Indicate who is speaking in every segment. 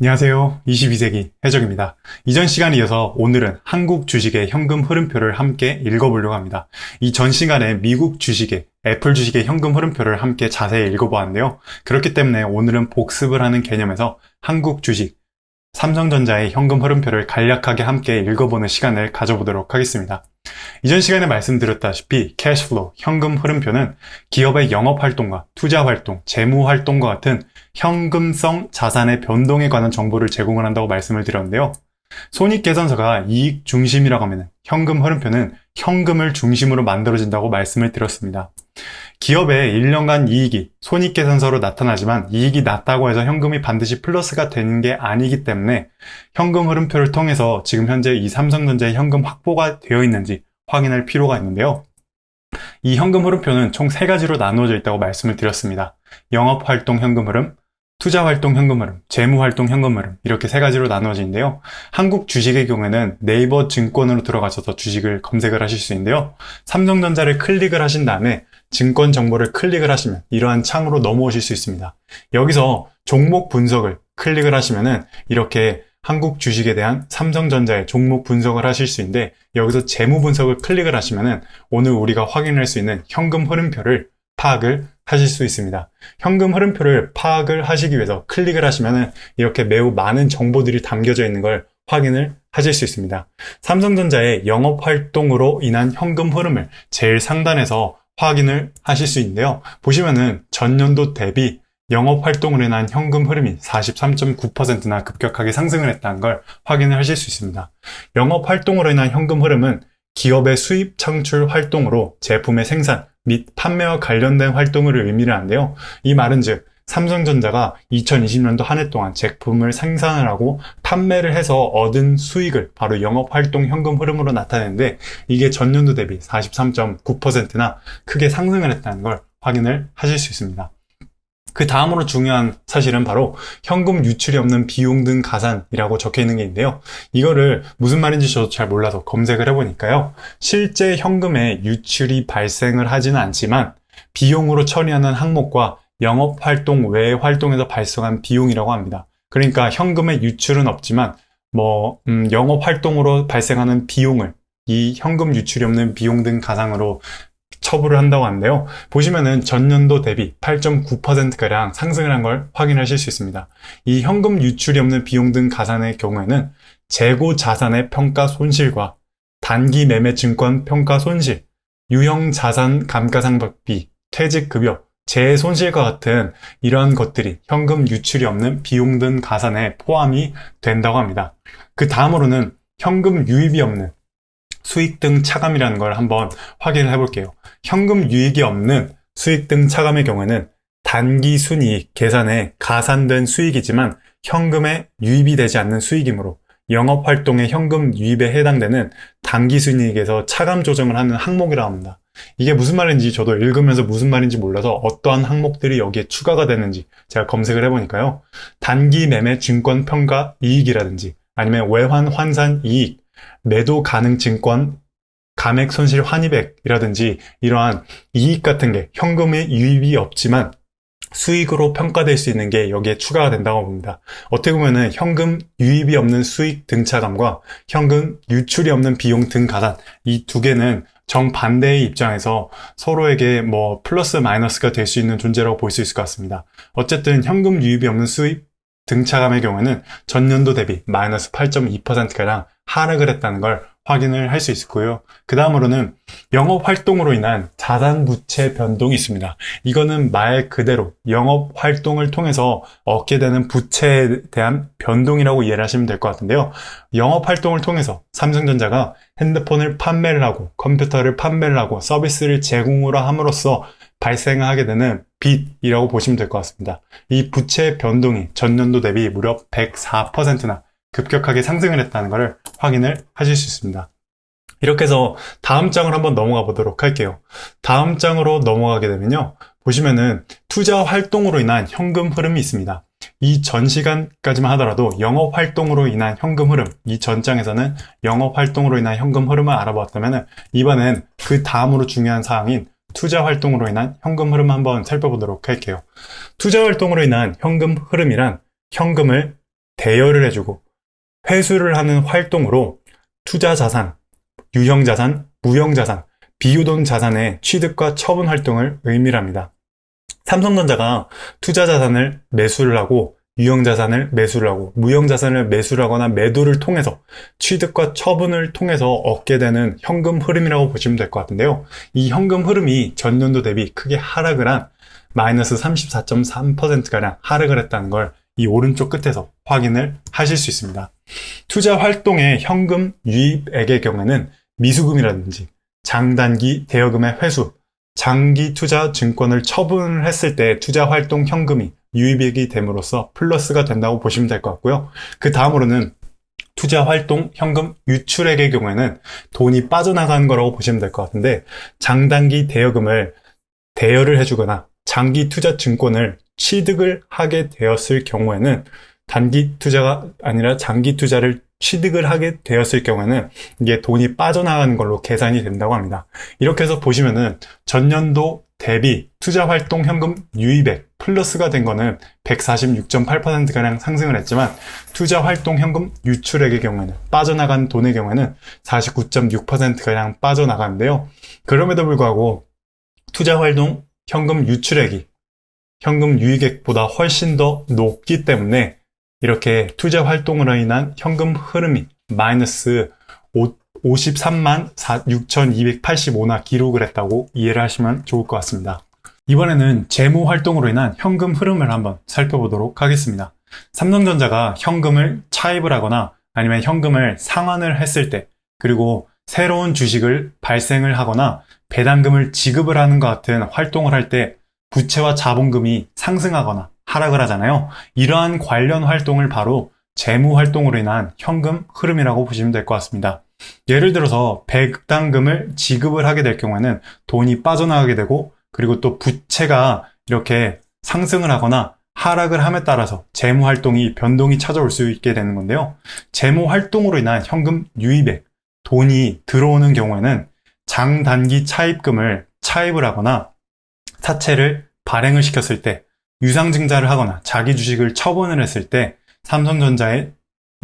Speaker 1: 안녕하세요. 22세기 해적입니다. 이전 시간에 이어서 오늘은 한국 주식의 현금 흐름표를 함께 읽어보려고 합니다. 이 전 시간에 미국 주식의 애플 주식의 현금 흐름표를 함께 자세히 읽어보았는데요. 그렇기 때문에 오늘은 복습을 하는 개념에서 한국 주식, 삼성전자의 현금 흐름표를 간략하게 함께 읽어보는 시간을 가져보도록 하겠습니다. 이전 시간에 말씀드렸다시피 캐시플로우, 현금 흐름표는 기업의 영업활동과 투자활동, 재무활동과 같은 현금성 자산의 변동에 관한 정보를 제공을 한다고 말씀을 드렸는데요. 손익계산서가 이익 중심이라고 하면 현금 흐름표는 현금을 중심으로 만들어진다고 말씀을 드렸습니다. 기업의 1년간 이익이 손익계산서로 나타나지만 이익이 낮다고 해서 현금이 반드시 플러스가 되는 게 아니기 때문에 현금 흐름표를 통해서 지금 현재 이 삼성전자의 현금 확보가 되어 있는지 확인할 필요가 있는데요. 이 현금 흐름표는 총 세 가지로 나누어져 있다고 말씀을 드렸습니다. 영업활동 현금 흐름, 투자활동 현금 흐름, 재무활동 현금 흐름 이렇게 세 가지로 나누어지는데요. 한국 주식의 경우에는 네이버 증권으로 들어가셔서 주식을 검색을 하실 수 있는데요. 삼성전자를 클릭을 하신 다음에 증권 정보를 클릭을 하시면 이러한 창으로 넘어오실 수 있습니다. 여기서 종목 분석을 클릭을 하시면은 이렇게 한국 주식에 대한 삼성전자의 종목 분석을 하실 수 있는데 여기서 재무 분석을 클릭을 하시면은 오늘 우리가 확인할 수 있는 현금 흐름표를 파악을 하실 수 있습니다. 현금 흐름표를 파악을 하시기 위해서 클릭을 하시면은 이렇게 매우 많은 정보들이 담겨져 있는 걸 확인을 하실 수 있습니다. 삼성전자의 영업 활동으로 인한 현금 흐름을 제일 상단에서 확인을 하실 수 있는데요. 보시면은 전년도 대비 영업 활동으로 인한 현금 흐름이 43.9%나 급격하게 상승을 했다는 걸 확인을 하실 수 있습니다. 영업 활동으로 인한 현금 흐름은 기업의 수입 창출 활동으로 제품의 생산 및 판매와 관련된 활동을 의미를 하는데요. 이 말은 즉 삼성전자가 2020년도 한 해 동안 제품을 생산을 하고 판매를 해서 얻은 수익을 바로 영업활동 현금 흐름으로 나타내는데 이게 전년도 대비 43.9%나 크게 상승을 했다는 걸 확인을 하실 수 있습니다. 그 다음으로 중요한 사실은 바로 현금 유출이 없는 비용 등 가산이라고 적혀 있는 게 있는데요. 이거를 무슨 말인지 저도 잘 몰라서 검색을 해보니까요. 실제 현금의 유출이 발생을 하지는 않지만 비용으로 처리하는 항목과 영업활동 외 활동에서 발생한 비용이라고 합니다. 그러니까 현금의 유출은 없지만 뭐 음, 영업활동으로 발생하는 비용을 이 현금 유출이 없는 비용 등 가상으로 처분을 한다고 하는데요. 보시면은 전년도 대비 8.9%가량 상승을 한 걸 확인하실 수 있습니다. 이 현금 유출이 없는 비용 등 가산의 경우에는 재고 자산의 평가 손실과 단기 매매 증권 평가 손실, 유형 자산 감가상각비, 퇴직급여, 재손실과 같은 이러한 것들이 현금 유출이 없는 비용 등 가산에 포함이 된다고 합니다. 그 다음으로는 현금 유입이 없는 수익 등 차감이라는 걸 한번 확인을 해볼게요. 현금 유익이 없는 수익 등 차감의 경우에는 단기 순이익 계산에 가산된 수익이지만 현금에 유입이 되지 않는 수익이므로 영업활동의 현금 유입에 해당되는 단기 순이익에서 차감 조정을 하는 항목이라고 합니다. 이게 무슨 말인지 저도 읽으면서 무슨 말인지 몰라서 어떠한 항목들이 여기에 추가가 되는지 제가 검색을 해보니까요. 단기 매매 증권 평가 이익이라든지 아니면 외환 환산 이익, 매도 가능 증권 감액 손실 환입액이라든지 이러한 이익 같은 게 현금의 유입이 없지만 수익으로 평가될 수 있는 게 여기에 추가가 된다고 봅니다. 어떻게 보면은 현금 유입이 없는 수익 등차감과 현금 유출이 없는 비용 등 가산 이두 개는 정반대의 입장에서 서로에게 뭐 플러스 마이너스가 될 수 있는 존재라고 볼 수 있을 것 같습니다. 어쨌든 현금 유입이 없는 수익 등차감의 경우에는 전년도 대비 마이너스 8.2%가량 하락을 했다는 걸 확인을 할 수 있고요. 그 다음으로는 영업 활동으로 인한 자산 부채 변동이 있습니다. 이거는 말 그대로 영업 활동을 통해서 얻게 되는 부채에 대한 변동이라고 이해를 하시면 될 것 같은데요. 영업 활동을 통해서 삼성전자가 핸드폰을 판매를 하고 컴퓨터를 판매를 하고 서비스를 제공을 함으로써 발생하게 되는 빚이라고 보시면 될 것 같습니다. 이 부채 변동이 전년도 대비 무려 104%나 급격하게 상승을 했다는 것을 확인을 하실 수 있습니다. 이렇게 해서 다음 장을 한번 넘어가 보도록 할게요. 다음 장으로 넘어가게 되면요. 보시면은 투자 활동으로 인한 현금 흐름이 있습니다. 이 전 시간까지만 하더라도 영업 활동으로 인한 현금 흐름, 이 전 장에서는 영업 활동으로 인한 현금 흐름을 알아보았다면 이번엔 그 다음으로 중요한 사항인 투자 활동으로 인한 현금 흐름 한번 살펴보도록 할게요. 투자 활동으로 인한 현금 흐름이란 현금을 대여를 해주고 회수를 하는 활동으로 투자 자산, 유형 자산, 무형 자산, 비유동 자산의 취득과 처분 활동을 의미합니다. 삼성전자가 투자 자산을 매수를 하고 유형 자산을 매수를 하고 무형 자산을 매수를 하거나 매도를 통해서 취득과 처분을 통해서 얻게 되는 현금 흐름이라고 보시면 될 것 같은데요. 이 현금 흐름이 전년도 대비 크게 하락을 한 마이너스 34.3%가량 하락을 했다는 걸 이 오른쪽 끝에서 확인을 하실 수 있습니다. 투자 활동의 현금 유입액의 경우에는 미수금이라든지 장단기 대여금의 회수, 장기 투자 증권을 처분을 했을 때 투자 활동 현금이 유입액이 됨으로써 플러스가 된다고 보시면 될 것 같고요. 그 다음으로는 투자 활동 현금 유출액의 경우에는 돈이 빠져나가는 거라고 보시면 될 것 같은데 장단기 대여금을 대여를 해주거나 장기 투자 증권을 취득을 하게 되었을 경우에는 단기 투자가 아니라 장기 투자를 취득을 하게 되었을 경우에는 이게 돈이 빠져나가는 걸로 계산이 된다고 합니다. 이렇게 해서 보시면은 전년도 대비 투자 활동 현금 유입액 플러스가 된 거는 146.8%가량 상승을 했지만 투자 활동 현금 유출액의 경우에는 빠져나간 돈의 경우에는 49.6%가량 빠져나가는데요. 그럼에도 불구하고 투자 활동 현금 유출액이 현금 유입액보다 훨씬 더 높기 때문에 이렇게 투자 활동으로 인한 현금 흐름이 마이너스 53만 6,285나 기록을 했다고 이해를 하시면 좋을 것 같습니다. 이번에는 재무 활동으로 인한 현금 흐름을 한번 살펴보도록 하겠습니다. 삼성전자가 현금을 차입을 하거나 아니면 현금을 상환을 했을 때 그리고 새로운 주식을 발생을 하거나 배당금을 지급을 하는 것 같은 활동을 할 때 부채와 자본금이 상승하거나 하락을 하잖아요. 이러한 관련 활동을 바로 재무 활동으로 인한 현금 흐름이라고 보시면 될 것 같습니다. 예를 들어서 배당금을 지급을 하게 될 경우에는 돈이 빠져나가게 되고 그리고 또 부채가 이렇게 상승을 하거나 하락을 함에 따라서 재무 활동이 변동이 찾아올 수 있게 되는 건데요. 재무 활동으로 인한 현금 유입액, 돈이 들어오는 경우에는 장단기 차입금을 차입을 하거나 사채를 발행을 시켰을 때 유상증자를 하거나 자기 주식을 처분을 했을 때 삼성전자의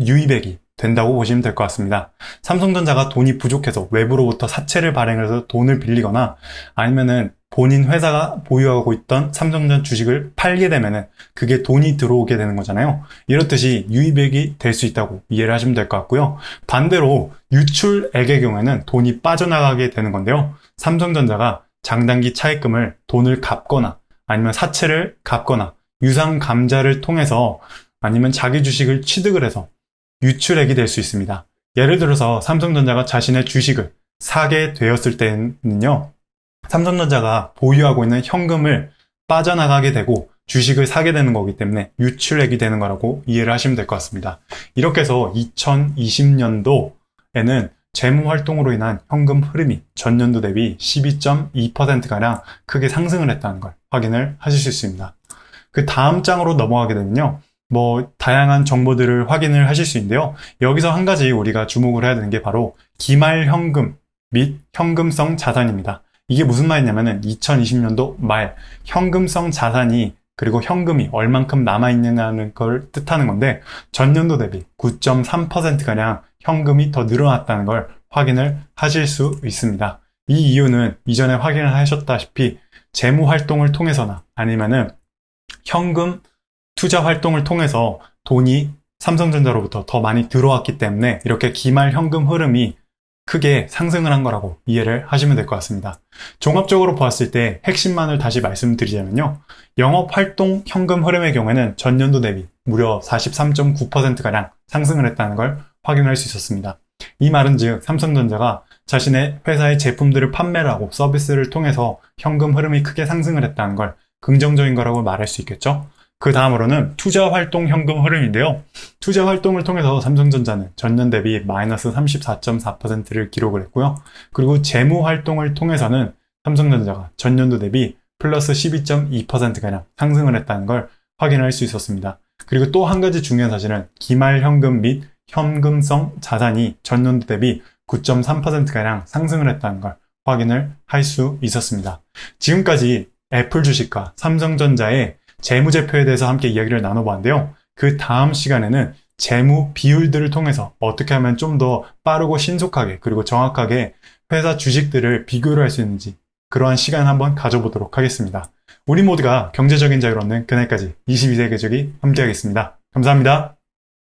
Speaker 1: 유입액이 된다고 보시면 될 것 같습니다. 삼성전자가 돈이 부족해서 외부로부터 사채를 발행해서 돈을 빌리거나 아니면은 본인 회사가 보유하고 있던 삼성전 주식을 팔게 되면은 그게 돈이 들어오게 되는 거잖아요. 이렇듯이 유입액이 될 수 있다고 이해를 하시면 될 것 같고요. 반대로 유출액의 경우에는 돈이 빠져나가게 되는 건데요. 삼성전자가 장단기 차입금을 돈을 갚거나 아니면 사채를 갚거나 유상 감자를 통해서 아니면 자기 주식을 취득을 해서 유출액이 될 수 있습니다. 예를 들어서 삼성전자가 자신의 주식을 사게 되었을 때는요, 삼성전자가 보유하고 있는 현금을 빠져나가게 되고 주식을 사게 되는 거기 때문에 유출액이 되는 거라고 이해를 하시면 될 것 같습니다. 이렇게 해서 2020년도에는 재무 활동으로 인한 현금 흐름이 전년도 대비 12.2%가량 크게 상승을 했다는 걸 확인을 하실 수 있습니다. 그 다음 장으로 넘어가게 되면요. 뭐 다양한 정보들을 확인을 하실 수 있는데요. 여기서 한 가지 우리가 주목을 해야 되는 게 바로 기말 현금 및 현금성 자산입니다. 이게 무슨 말이냐면은 2020년도 말 현금성 자산이 그리고 현금이 얼만큼 남아있느냐는 걸 뜻하는 건데 전년도 대비 9.3%가량 현금이 더 늘어났다는 걸 확인을 하실 수 있습니다. 이 이유는 이전에 확인을 하셨다시피 재무 활동을 통해서나 아니면은 현금 투자 활동을 통해서 돈이 삼성전자로부터 더 많이 들어왔기 때문에 이렇게 기말 현금 흐름이 크게 상승을 한 거라고 이해를 하시면 될 것 같습니다. 종합적으로 보았을 때 핵심만을 다시 말씀드리자면요. 영업 활동 현금 흐름의 경우에는 전년도 대비 무려 43.9%가량 상승을 했다는 걸 확인할 수 있었습니다. 이 말은 즉 삼성전자가 자신의 회사의 제품들을 판매를 하고 서비스를 통해서 현금 흐름이 크게 상승을 했다는 걸 긍정적인 거라고 말할 수 있겠죠. 그 다음으로는 투자 활동 현금 흐름인데요. 투자 활동을 통해서 삼성전자는 전년 대비 마이너스 34.4%를 기록을 했고요. 그리고 재무 활동을 통해서는 삼성전자가 전년도 대비 플러스 12.2%가량 상승을 했다는 걸 확인할 수 있었습니다. 그리고 또 한 가지 중요한 사실은 기말 현금 및 현금성 자산이 전년도 대비 9.3%가량 상승을 했다는 걸 확인을 할 수 있었습니다. 지금까지 애플 주식과 삼성전자의 재무제표에 대해서 함께 이야기를 나눠봤는데요. 그 다음 시간에는 재무 비율들을 통해서 어떻게 하면 좀 더 빠르고 신속하게 그리고 정확하게 회사 주식들을 비교를 할 수 있는지 그러한 시간 한번 가져보도록 하겠습니다. 우리 모두가 경제적인 자유를 얻는 그날까지 22세 개적이 함께하겠습니다. 감사합니다.